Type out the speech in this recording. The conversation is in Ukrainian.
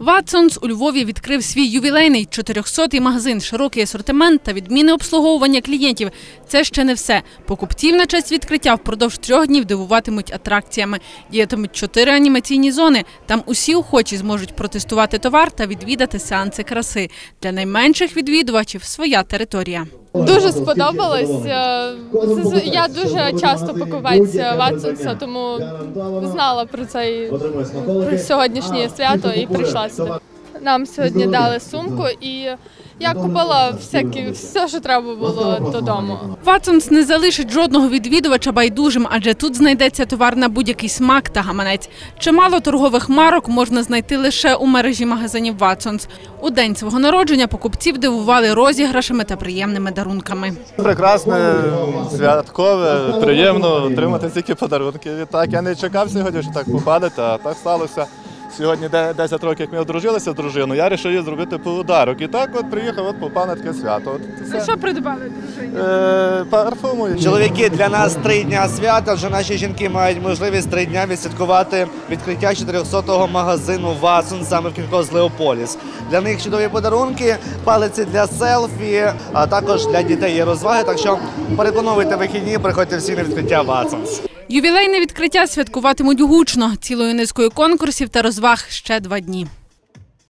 Ватсонс у Львові відкрив свій ювілейний 400-й магазин, широкий асортимент та відмінне обслуговування клієнтів. Це ще не все. Покупців на честь відкриття впродовж трьох днів дивуватимуть атракціями. Діятимуть чотири анімаційні зони. Там усі охочі зможуть протестувати товар та відвідати сеанси краси. Для найменших відвідувачів своя територія. Дуже сподобалось. Е, Я дуже часто покупець Ватсонса, тому знала про цей про сьогоднішнє свято і прийшла сюди. Нам сьогодні дали сумку, і я купила всякі все, що треба було додому. Ватсонс не залишить жодного відвідувача байдужим, адже тут знайдеться товар на будь-який смак та гаманець. Чимало торгових марок можна знайти лише у мережі магазинів Ватсонс. У день свого народження покупців дивували розіграшами та приємними дарунками. Прекрасне, святкове, приємно отримати стільки подарунків. Так, я не чекав сьогодні, що так попадете, а так сталося. Сьогодні де- 10 років, як ми одружилися з дружиною, я вирішив їй зробити подарок. І так от приїхав, от попав на таке свято. От це, Що придбали дружині? е, парфуму. Чоловіки для нас три дня свята. Вже наші жінки мають можливість три дня відсвяткувати відкриття 400-го магазину Ватсон саме в Кінкоз Леополіс. Для них чудові подарунки, палиці для селфі, а також для дітей є розваги. Так що переплановуйте вихідні, приходьте всі на відкриття Ватсонс. Ювілейне відкриття святкуватимуть гучно цілою низкою конкурсів та розваг ще два дні.